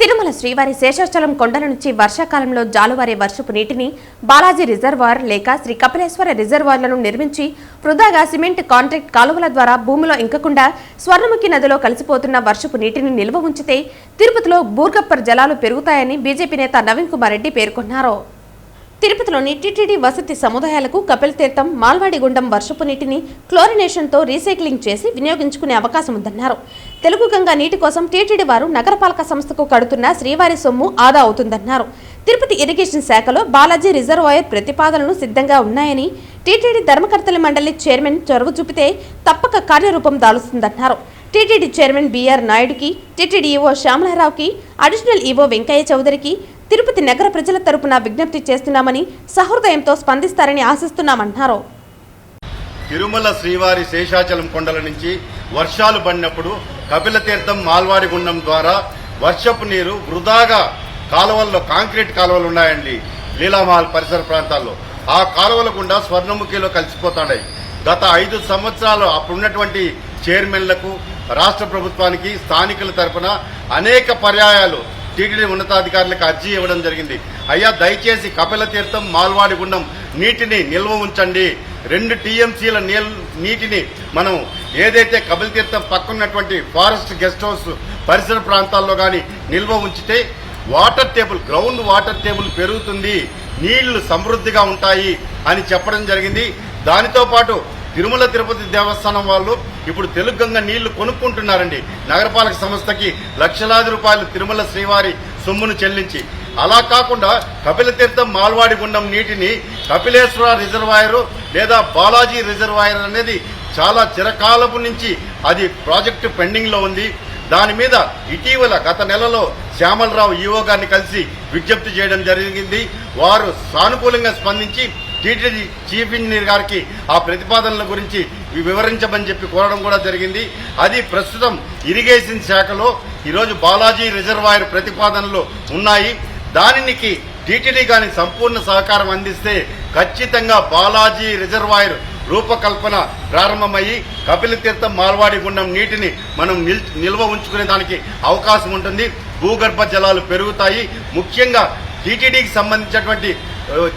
తిరుమల శ్రీవారి శేషాచలం కొండల నుంచి వర్షాకాలంలో జాలువారే వర్షపు నీటిని బాలాజీ రిజర్వాయర్ లేక శ్రీ కపిలేశ్వర రిజర్వాయర్లను నిర్మించి వృధాగా సిమెంట్ కాంట్రాక్ట్ కాలువల ద్వారా భూమిలో ఇంకకుండా స్వర్ణముఖి నదిలో కలిసిపోతున్న వర్షపు నీటిని నిల్వ ఉంచితే తిరుపతిలో బూర్గప్పర్ జలాలు పెరుగుతాయని బీజేపీ నేత నవీన్ కుమార్ రెడ్డి పేర్కొన్నారు. తిరుపతిలోని టీటీడీ వసతి సముదాయాలకు కపిల్ తీర్థం మాల్వాడి గుండం వర్షపు నీటిని క్లోరినేషన్తో రీసైక్లింగ్ చేసి వినియోగించుకునే అవకాశం ఉందన్నారు తెలుగు గంగా నీటి కోసం టీటీడీ వారు నగరపాలక సంస్థకు కడుతున్న శ్రీవారి సొమ్ము ఆదా అవుతుందన్నారు. తిరుపతి ఇరిగేషన్ శాఖలో బాలాజీ రిజర్వాయర్ ప్రతిపాదనలు సిద్ధంగా ఉన్నాయని టీటీడీ ధర్మకర్తల మండలి చైర్మన్ చొరవ చూపితే తప్పక కార్యరూపం దాలుస్తుందన్నారు. టీటీడీ చైర్మన్ బీఆర్ నాయుడుకి టీటీడీ ఈవో శ్యామలారావుకి అడిషనల్ ఈవో వెంకయ్య చౌదరికి తిరుపతి నగర ప్రజల తరపున విజ్ఞప్తి చేస్తున్నామని సహృదయంతో స్పందిస్తారని ఆశిస్తున్నామన్నారు. తిరుమల శ్రీవారి శేషాచలం కొండల నుంచి వర్షాలు పడినప్పుడు కపిల తీర్థం మాల్వాడి గుండం ద్వారా వర్షపు నీరు వృధాగా కాలువల్లో కాంక్రీట్ కాలువలు ఉన్నాయండి లీలామహల్ పరిసర ప్రాంతాల్లో. ఆ కాలువల గుండా స్వర్ణముఖిలో కలిసిపోతున్నాయి గత ఐదు సంవత్సరాలు అప్పుడున్నటువంటి చైర్మన్లకు రాష్ట్ర ప్రభుత్వానికి స్థానికుల తరపున అనేక పర్యాయాలు టీటీడీ ఉన్నతాధికారులకు అర్జీ ఇవ్వడం జరిగింది. అయ్యా దయచేసి కపిల తీర్థం మాల్వాడి గుండం నీటిని నిల్వ ఉంచండి. రెండు టీఎంసీల నీటిని మనం ఏదైతే కపిల తీర్థం పక్కన్నటువంటి ఫారెస్ట్ గెస్ట్ హౌస్ పరిసర ప్రాంతాల్లో కానీ నిల్వ ఉంచితే water table ground water table పెరుగుతుంది నీళ్ళు సమృద్ధిగా ఉంటాయి అని చెప్పడం జరిగింది. దానితో పాటు తిరుమల తిరుపతి దేవస్థానం వాళ్ళు ఇప్పుడు తెలుగు గంగ నీళ్ళు కొనుక్కుంటున్నారండి. నగరపాలక సంస్థకి లక్షలాది రూపాయలు తిరుమల శ్రీవారి సొమ్మును చెల్లించి అలా కాకుండా కపిల తీర్థం మాల్వాడి గుండం నీటిని కపిలేశ్వర రిజర్వాయర్ లేదా బాలాజీ రిజర్వాయర్ అనేది చాలా చిరకాలపు నుంచి అది ప్రాజెక్టు పెండింగ్లో ఉంది. దాని మీద ఇటీవల గత నెలలో శ్యామలరావు ఈవో గారిని కలిసి విజ్ఞప్తి చేయడం జరిగింది. వారు సానుకూలంగా స్పందించి టీటీడీ చీఫ్ ఇంజనీర్ గారికి ఆ ప్రతిపాదనల గురించి వివరించమని చెప్పి కోరడం కూడా జరిగింది. అది ప్రస్తుతం ఇరిగేషన్ శాఖలో ఈరోజు బాలాజీ రిజర్వాయర్ ప్రతిపాదనలు ఉన్నాయి. దానికి టీటీడీ కానీ సంపూర్ణ సహకారం అందిస్తే ఖచ్చితంగా బాలాజీ రిజర్వాయర్ రూపకల్పన ప్రారంభమయ్యి కపిల తీర్థం మాల్వాడి గుండం నీటిని మనం నిల్- నిల్వ ఉంచుకునే దానికి అవకాశం ఉంటుంది. భూగర్భ జలాలు పెరుగుతాయి. ముఖ్యంగా టీటీడీకి సంబంధించినటువంటి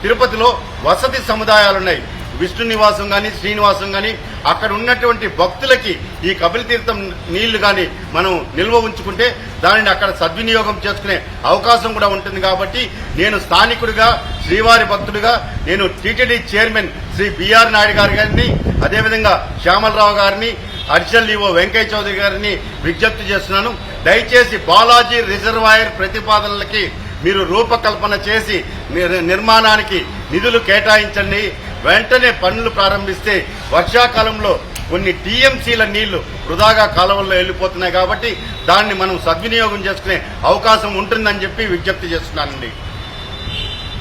తిరుపతిలో వసతి సముదాయాలు ఉన్నాయి విష్ణు నివాసం కానీ శ్రీనివాసం కానీ అక్కడ ఉన్నటువంటి భక్తులకి ఈ కపిలతీర్థం నీళ్ళు కానీ మనం నిల్వ ఉంచుకుంటే దానిని అక్కడ సద్వినియోగం చేసుకునే అవకాశం కూడా ఉంటుంది కాబట్టి నేను స్థానికుడిగా శ్రీవారి భక్తుడిగా నేను TTD chairman Shri BR Naidu గారి గారిని అదేవిధంగా శ్యామలరావు గారిని అడిషనల్ ఈవో వెంకయ్య చౌదరి గారిని విజ్ఞప్తి చేస్తున్నాను. దయచేసి బాలాజీ రిజర్వాయర్ ప్రతిపాదనలకి మీరు రూపకల్పన చేసి నిర్మాణానికి నిధులు కేటాయించండి. వెంటనే పనులు ప్రారంభిస్తే వర్షాకాలంలో కొన్ని టీఎంసీల నీళ్ళు వృధాగా కాలువల్లో వెళ్ళిపోతున్నాయి కాబట్టి దాన్ని మనం సద్వినియోగం చేసుకునే అవకాశం ఉంటుందని చెప్పి విజ్ఞప్తి చేస్తున్నానండి.